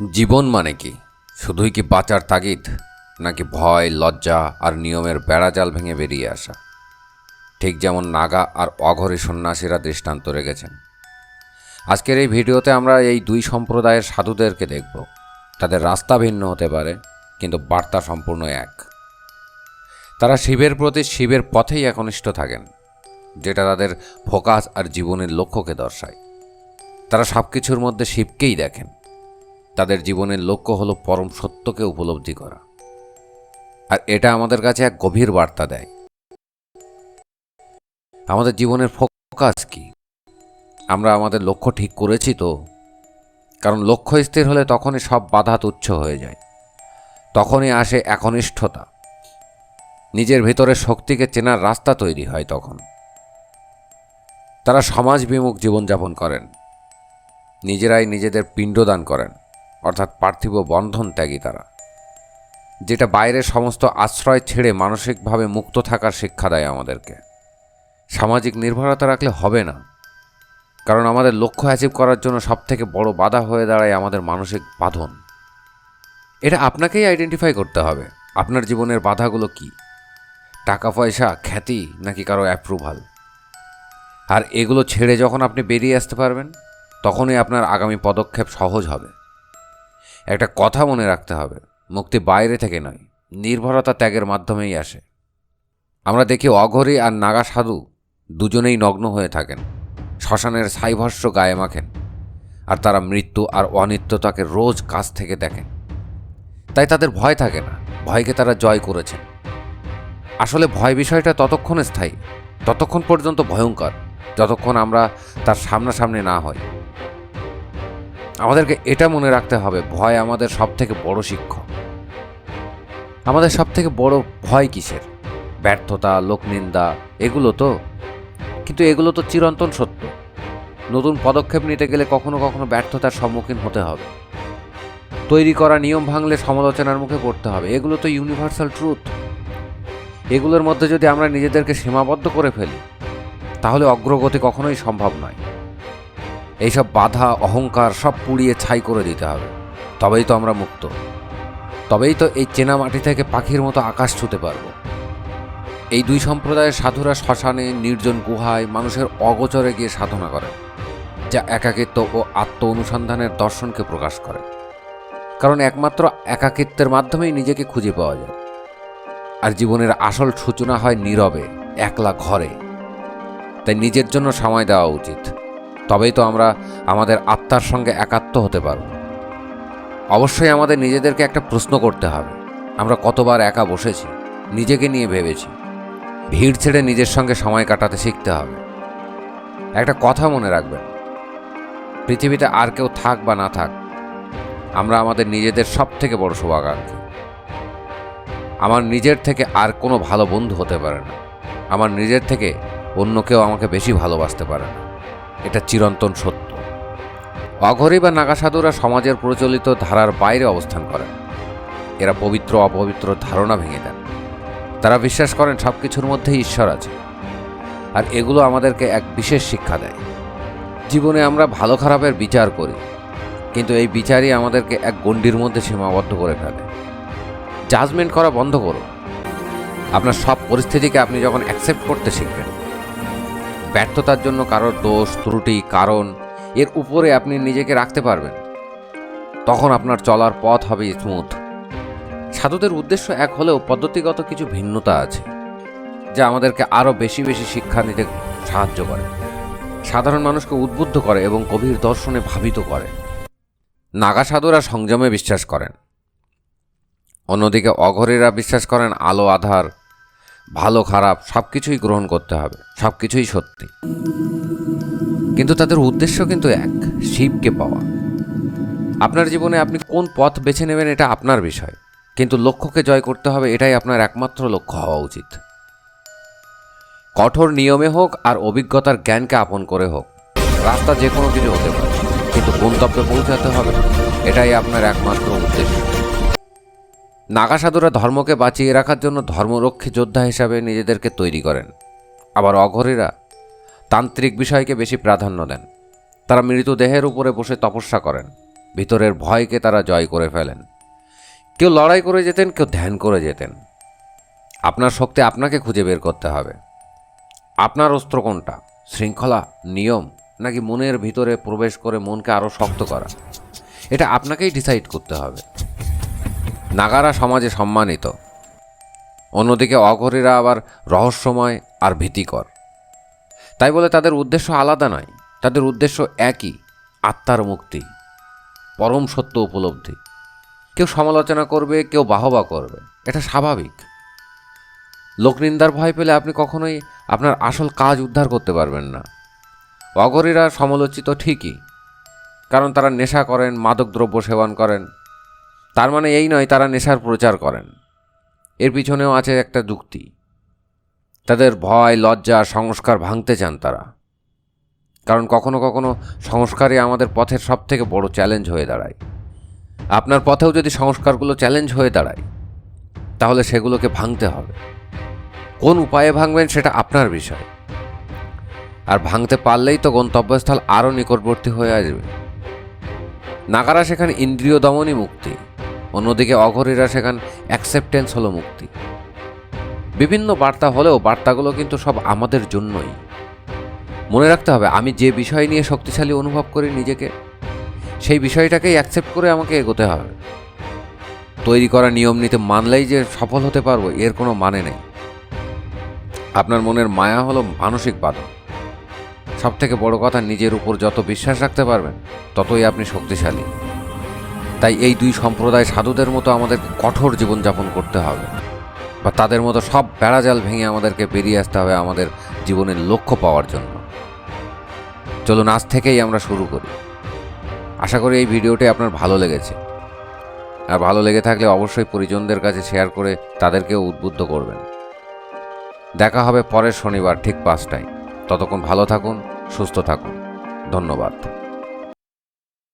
জীবন মানে কি? শুধুই কি বাঁচার তাগিদ, নাকি ভয়, লজ্জা আর নিয়মের বেড়াজাল ভেঙে বেরিয়ে আসা? ঠিক যেমন নাগা আর অঘরী সন্ন্যাসীরা দৃষ্টান্ত রেখেছেন। আজকের এই ভিডিওতে আমরা এই দুই সম্প্রদায়ের সাধুদেরকে দেখব। তাদের রাস্তা ভিন্ন হতে পারে, কিন্তু বার্তা সম্পূর্ণ এক। তারা শিবের প্রতি শিবের পথেই একনিষ্ঠ থাকেন, যেটা তাদের ফোকাস আর জীবনের লক্ষ্যকে দর্শায়। তারা সব কিছুর মধ্যে শিবকেই দেখেন। তাদের জীবনের লক্ষ্য হলো পরম সত্যকে উপলব্ধি করা। আর এটা আমাদের কাছে এক গভীর বার্তা দেয়। আমাদের জীবনের ফোকাস কি? আমরা আমাদের লক্ষ্য ঠিক করেছি তো? কারণ লক্ষ্য স্থির হলে তখনই সব বাধা তুচ্ছ হয়ে যায়। তখনই আসে একনিষ্ঠতা। নিজের ভেতরের শক্তিকে চেনার রাস্তা তৈরি হয় তখন। তারা সমাজ বিমুখ জীবনযাপন করেন। নিজেরাই নিজেদের পিণ্ডদান করেন। অর্থাৎ পার্থিব বন্ধন ত্যাগী তারা। যেটা বাইরের সমস্ত আশ্রয় ছেড়ে মানসিকভাবে মুক্ত থাকার শিক্ষা দেয় আমাদেরকে। সামাজিক নির্ভরতা রাখলে হবে না। কারণ আমাদের লক্ষ্য অ্যাচিভ করার জন্য সবথেকে বড় বাধা হয়ে দাঁড়ায় আমাদের মানসিক বাঁধন। এটা আপনাকেই আইডেন্টিফাই করতে হবে। আপনার জীবনের বাধাগুলো কি? টাকা পয়সা, খ্যাতি, নাকি কারও অ্যাপ্রুভাল আর এগুলো ছেড়ে যখন আপনি বেরিয়ে আসতে পারবেন, তখনই আপনার আগামী পদক্ষেপ সহজ হবে। একটা কথা মনে রাখতে হবে। মুক্তি বাইরে থেকে নয়, নির্ভরতা ত্যাগের মাধ্যমেই আসে। আমরা দেখি অঘরী আর নাগা সাধু দুজনেই নগ্ন হয়ে থাকেন, শ্মশানের ছাইভস্য গায়ে মাখেন, আর তারা মৃত্যু আর অনিত্যতাকে রোজ কাছ থেকে দেখেন। তাই তাদের ভয় থাকে না, ভয়কে তারা জয় করেছেন। আসলে ভয় বিষয়টা ততক্ষণ স্থায়ী, ততক্ষণ পর্যন্ত ভয়ঙ্কর, যতক্ষণ আমরা তার সামনাসামনি না হই। আমাদেরকে এটা মনে রাখতে হবে, ভয় আমাদের সব থেকে বড় শিক্ষক। আমাদের সব থেকে বড় ভয় কিসের? ব্যর্থতা, লোকনিন্দা, এগুলো তো। কিন্তু এগুলো তো চিরন্তন সত্য। নতুন পদক্ষেপ নিতে গেলে কখনো কখনো ব্যর্থতার সম্মুখীন হতে হবে। তৈরি করা নিয়ম ভাঙলে সমালোচনার মুখে পড়তে হবে। এগুলো তো ইউনিভার্সাল ট্রুথ এগুলোর মধ্যে যদি আমরা নিজেদেরকে সীমাবদ্ধ করে ফেলি, তাহলে অগ্রগতি কখনোই সম্ভব নয়। এইসব বাধা, অহংকার সব পুড়িয়ে ছাই করে দিতে হবে। তবেই তো আমরা মুক্ত। তবেই তো এই চেনা মাটি থেকে পাখির মতো আকাশ ছুতে পারব। এই দুই সম্প্রদায়ের সাধুরা শ্মশানে, নির্জন গুহায় মানুষের অগোচরে গিয়ে সাধনা করে যা একাকিত্ব ও আত্ম অনুসন্ধানের দর্শনকে প্রকাশ করে। কারণ একমাত্র একাকিত্বের মাধ্যমেই নিজেকে খুঁজে পাওয়া যায়। আর জীবনের আসল সূচনা হয় নীরবে, একলা ঘরে। তাই নিজের জন্য সময় দেওয়া উচিত। তবেই তো আমরা আমাদের আত্মার সঙ্গে একাত্ম হতে পারব। অবশ্যই আমাদের নিজেদেরকে একটা প্রশ্ন করতে হবে। আমরা কতবার একা বসেছি, নিজেকে নিয়ে ভেবেছি। ভিড় ছেড়ে নিজের সঙ্গে সময় কাটাতে শিখতে হবে। একটা কথা মনে রাখবেন, পৃথিবীতে আর কেউ থাক বা না থাক, আমরা আমাদের নিজেদের সব থেকে বড় শুভাকাঙ্ক্ষী আমার নিজের থেকে আর কোনো ভালো বন্ধু হতে পারে না। আমার নিজের থেকে অন্য কেউ আমাকে বেশি ভালোবাসতে পারে না। এটা চিরন্তন সত্য। অঘরী বা নাগাসাধুরা সমাজের প্রচলিত ধারার বাইরে অবস্থান করেন। এরা পবিত্র অপবিত্র ধারণা ভেঙে দেন। তারা বিশ্বাস করেন সব কিছুর মধ্যেই ঈশ্বর আছে। আর এগুলো আমাদেরকে এক বিশেষ শিক্ষা দেয়। জীবনে আমরা ভালো খারাপের বিচার করি, কিন্তু এই বিচারই আমাদেরকে এক গণ্ডির মধ্যে সীমাবদ্ধ করে ফেলে। জাজমেন্ট করা বন্ধ করো আপনার সব পরিস্থিতিকে আপনি যখন অ্যাকসেপ্ট করতে শিখবেন ব্যর্থতার জন্য কারোর দোষ, ত্রুটি, কারণ এর উপরে আপনি নিজেকে রাখতে পারবেন। তখন আপনার চলার পথ হবে স্মুথ। সাধুদের উদ্দেশ্য এক হলেও পদ্ধতিগত কিছু ভিন্নতা আছে, যা আমাদেরকে আরও বেশি বেশি শিক্ষা নিতে সাহায্য করে। সাধারণ মানুষকে উদ্বুদ্ধ করে এবং গভীর দর্শনে ভাবিত করে। নাগা সাধুরা সংযমে বিশ্বাস করেন। অন্যদিকে অঘরীরা বিশ্বাস করেন আলো, আধার ভালো, খারাপ সব কিছুই গ্রহণ করতে হবে সব কিছুই সত্যি। কিন্তু তাদের উদ্দেশ্য কিন্তু এক, শিবকে পাওয়া। আপনার জীবনে আপনি কোন পথ বেছে নেবেন এটা আপনার বিষয়, কিন্তু লক্ষ্যকে জয় করতে হবে এটাই আপনার একমাত্র লক্ষ্য হওয়া উচিত। কঠোর নিয়মে হোক আর অভিজ্ঞতার জ্ঞানকে আপন করে হোক, রাস্তা যে কোনো কিছু হতে পারে, কিন্তু গন্তব্যে পৌঁছাতে হবে, এটাই আপনার একমাত্র উদ্দেশ্য। নাগা সাধুরা ধর্মকে বাঁচিয়ে রাখার জন্য ধর্মরক্ষী যোদ্ধা হিসাবে নিজেদেরকে তৈরি করেন। আবার অঘরীরা তান্ত্রিক বিষয়কে বেশি প্রাধান্য দেন। তারা মৃতদেহের উপরে বসে তপস্যা করেন। ভিতরের ভয়কে তারা জয় করে ফেলেন। কেউ লড়াই করে যেতেন, কেউ ধ্যান করে যেতেন। আপনার শক্তি আপনাকে খুঁজে বের করতে হবে। আপনার অস্ত্র কোনটা? শৃঙ্খলা? নিয়ম? নাকি মনের ভিতরে প্রবেশ করে মনকে আরও শক্ত করা? এটা আপনাকেই ডিসাইড করতে হবে। নাগারা সমাজে সম্মানিত। অন্যদিকে অঘরীরা আবার রহস্যময় আর ভীতিকর। তাই বলে তাদের উদ্দেশ্য আলাদা নয়, তাদের উদ্দেশ্য একই, আত্মার মুক্তি, পরম সত্য উপলব্ধি। কেউ সমালোচনা করবে, কেউ বাহবা করবে, এটা স্বাভাবিক। লোকনিন্দার ভয় পেলে আপনি কখনোই আপনার আসল কাজ উদ্ধার করতে পারবেন না। অগরীরা সমালোচিত ঠিকই, কারণ তারা নেশা করেন, মাদকদ্রব্য সেবন করেন তার মানে এই নয়, তারা নেশার প্রচার করেন। এর পিছনেও আছে একটা যুক্তি। তাদের ভয়, লজ্জা, সংস্কার ভাঙতে চান তারা। কারণ কখনো কখনো সংস্কারই আমাদের পথের সব থেকে বড় চ্যালেঞ্জ হয়ে দাঁড়ায়। আপনার পথেও যদি সংস্কারগুলো চ্যালেঞ্জ হয়ে দাঁড়ায়, তাহলে সেগুলোকে ভাঙতে হবে। কোন উপায়ে ভাঙবেন সেটা আপনার বিষয়। আর ভাঙতে পারলেই তো গন্তব্যস্থল আরও নিকটবর্তী হয়ে আসবে। নাগারা সেখানে ইন্দ্রিয় দমনই মুক্তি। অন্যদিকে অঘরীরা সেখানে অ্যাকসেপ্টেন্স হলো মুক্তি। বিভিন্ন বার্তা হলেও বার্তাগুলো কিন্তু সব আমাদের জন্যই। মনে রাখতে হবে, আমি যে বিষয় নিয়ে শক্তিশালী অনুভব করি নিজেকে, সেই বিষয়টাকেই অ্যাকসেপ্ট করে আমাকে এগোতে হবে। তৈরি করা নিয়ম নীতি মানলেই যে সফল হতে পারব, এর কোনো মানে নেই। আপনার মনের মায়া হলো মানসিক বাধা। সব থেকে বড় কথা, নিজের উপর যত বিশ্বাস রাখতে পারবেন, ততই আপনি শক্তিশালী। তাই এই দুই সম্প্রদায় সাধুদের মতো আমাদের কঠোর জীবনযাপন করতে হবে। বা তাদের মতো সব বেড়াজাল ভেঙে আমাদেরকে বেরিয়ে আসতে হবে আমাদের জীবনের লক্ষ্য পাওয়ার জন্য। চলুন, আজ থেকেই আমরা শুরু করি। আশা করি এই ভিডিওটি আপনার ভালো লেগেছে। আর ভালো লেগে থাকলে অবশ্যই পরিজনদের কাছে শেয়ার করে তাদেরকেও উদ্বুদ্ধ করবেন। দেখা হবে পরের শনিবার ঠিক পাঁচটায়। ততক্ষণ ভালো থাকুন, সুস্থ থাকুন। ধন্যবাদ।